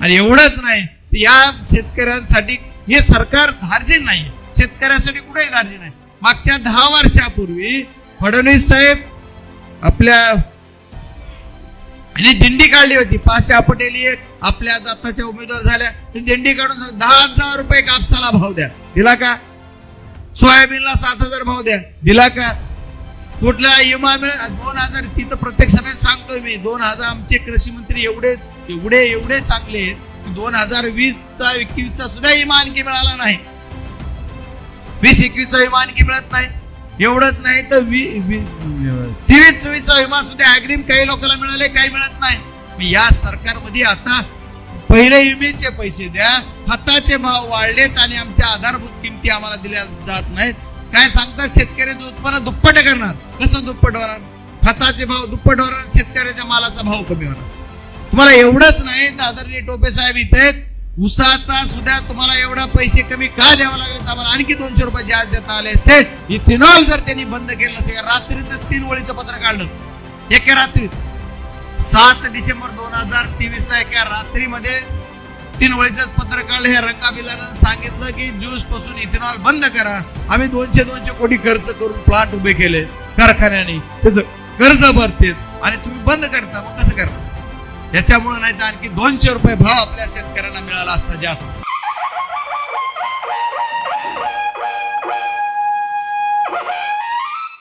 आणि एवढंच नाही तर या शेतकऱ्यांसाठी हे सरकार धार्जिन नाही. शेतकऱ्यांसाठी कुठेही धार्जिन नाही. मागच्या दहा वर्षापूर्वी फडणवीस साहेब आपल्या आणि दिंडी काढली होती. पाचशे पटेल एक आपल्या जाताच्या उमेदवार झाल्या दिंडी काढून दहा हजार रुपये कापसाला भाव द्या. दिला का? सोयाबीनला सात हजार भाव द्या. दिला का? कुठला विमा मिळ दोन हजार तिथं प्रत्येक सभेत सांगतोय मी दोन हजार आमचे कृषी मंत्री एवढे एवढे एवढे चांगले की दोन हजार वीस चा एकवीस चा सुद्धा विमा मिळाला नाही. वीस एकवीस चा विमा मिळत नाही. एवढंच नाही तर तेवीस चोवीसचा विमा सुद्धा अग्रिम काही लोकांना मिळाले काही मिळत नाही. या सरकारमध्ये आता पहिले विमेचे पैसे द्या. खताचे भाव वाढलेत आणि आमच्या आधारभूत किमती आम्हाला दिल्या जात नाहीत. काय सांगतात? शेतकऱ्याचं उत्पन्न दुप्पट करणार. कसं दुप्पट होणार? खताचे भाव दुप्पट होणार शेतकऱ्याच्या मालाचा भाव कमी होणार. तुम्हाला एवढंच नाही तर आदरणीय टोपे साहेब इथे उसाचा सुद्धा तुम्हाला एवढा पैसे कमी का द्यावा लागेल? तर आम्हाला आणखी दोनशे रुपये जास्त देता आले असते. इथेनॉल जर त्यांनी बंद केलं नसेल रात्रीतच तीन ओळीचं पत्र काढलं. एका रात्रीत सात डिसेंबर दोन हजार तेवीस ला एका रात्रीमध्ये तीन ओळीचं पत्र काढलं. हे रंगाबिलानं सांगितलं की ज्यूसपासून इथेनॉल बंद करा. आम्ही दोनशे दोनशे कोटी खर्च करून प्लांट उभे केले कारखान्याने. त्याचं कर्ज भरते आणि तुम्ही बंद करता. मग कसं करता याच्यामुळे नाही तर आणखी दोनशे रुपये भाव आपल्या शेतकऱ्यांना मिळाला असता जास्त.